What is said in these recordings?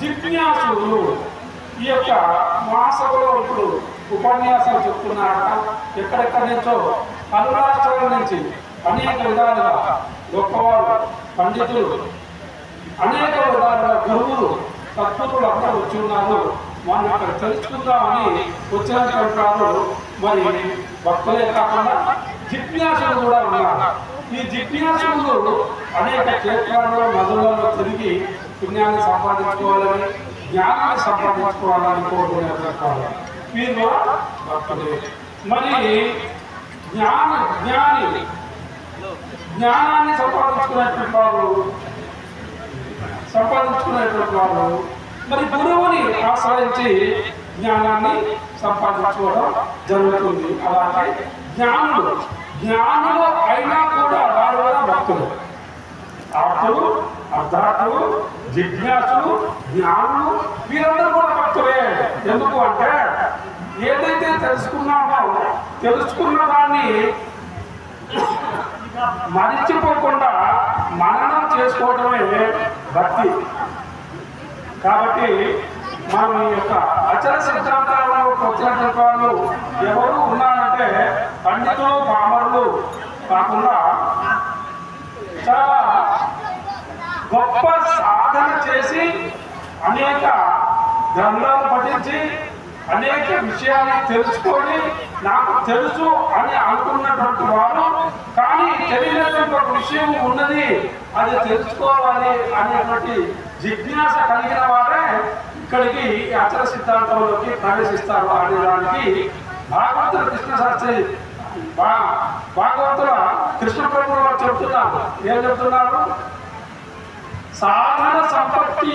జిజ్ఞాసులు ఈ యొక్క మాసంలో ఇప్పుడు ఉపన్యాసాలు చెప్తున్నారట. ఎక్కడెక్కడి నుంచో పలు రాష్ట్రాల నుంచి అనేక విధాలుగా గొప్పవారు పండితులు అనేక విధాలుగా గురువులు సత్పురులు అందరూ వచ్చి ఉన్నారు. మనం ఇక్కడ తెలుసుకుందామని వచ్చినటువంటి వారు మరి భక్తులే కాకుండా జిజ్ఞాసులు కూడా ఉన్నారు. ఈ జిజ్ఞాసులు అనేక క్షేత్రాల్లో నదులలో తిరిగి పుణ్యాన్ని సంపాదించుకోవాలని జ్ఞానాన్ని సంపాదించుకోవాలని కోరుకునే మరి జ్ఞాన జ్ఞాని జ్ఞానాన్ని సంపాదించుకునేటువంటి వారు సంపాదించుకునేటువంటి వారు మరి గురువుని ఆశ్రయించి జ్ఞానాన్ని సంపాదించుకోవడం జరుగుతుంది. అలాగే జ్ఞానులు జ్ఞానులు అయినా కూడా వారు కూడా భక్తులు. ఆర్తులు అర్ధార్థులు జిజ్ఞాసులు జ్ఞానులు వీరందరూ కూడా భక్తులే. ఎందుకు అంటే ఏదైతే తెలుసుకున్నామో తెలుసుకున్న దాన్ని మరిచిపోకుండా మననం చేసుకోవడమే భక్తి. కాబట్టి మనం ఈ యొక్క అచల సిద్ధాంతాలలో వచ్చినటువంటి వాళ్ళు ఎవరు ఉన్నారంటే పండితులు పామరులు కాకుండా చాలా గొప్ప సాధన చేసి అనేక గ్రంథాలు పఠించి అనేక విషయాలు తెలుసుకొని నాకు తెలుసు అని అనుకున్నటువంటి వారు కానీ తెలియనటువంటి ఒక విషయం ఉన్నది అది తెలుసుకోవాలి అనేటువంటి జిజ్ఞాస కలిగిన వారే ఇక్కడికి అచల సిద్ధాంతంలోకి ప్రవేశిస్తారు అనే దానికి భాగవతుల కృష్ణ శాస్త్రి భాగవతుల కృష్ణ ప్రభువు చెప్తున్నారు. ఏం చెప్తున్నారు? సాధన సంపత్తి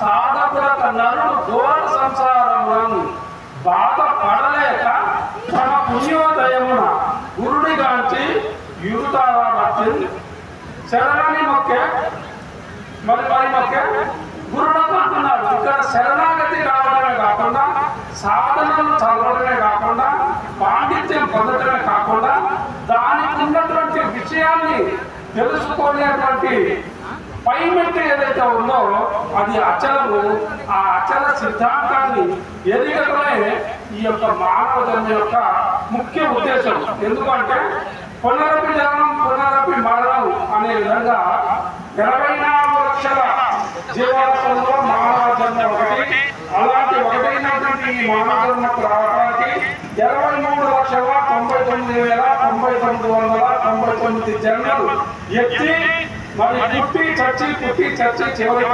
సాధకుల కన్నారు ఘోర సంసారములను బాధ పడలేక తమ పుణ్యోదయమున గురుడి గాంచి యురుతారా భక్తి శరణాన్ని మొక్కే. మరి మరి మొక్కే. గురుడకు అంటున్నాడు ఇక్కడ శరణాగతి కావడమే కాకుండా సాధనలు చదవడమే కాకుండా పాండిత్యం పొందడమే కాకుండా దానికి ఉన్నటువంటి విషయాన్ని తెలుసుకునేటువంటి పై మెట్టు ఏదైతే ఉందో అది అచలము. ఆ అచల సిద్ధాంతాన్ని ఎదిగడమే ఈ యొక్క మానవ జన్మ యొక్క ముఖ్య ఉద్దేశం. ఎందుకంటే పునరపి జననం పునరపి మరణం అనే విధంగా ఇరవై నాలుగు లక్షల జీవాలలో మానవ జన్మ ఒకటి అలాంటి ఒకటైనటువంటి ఈ మానవ జన్మకు రావడానికి ఇరవై మూడు లక్షల తొంభై తొమ్మిది వేల తొంభై తొమ్మిది వందల తొంభై తొమ్మిది జన్మలు ఎత్తి মানে প্রতি চাচি প্রতি চাচি যেভাবে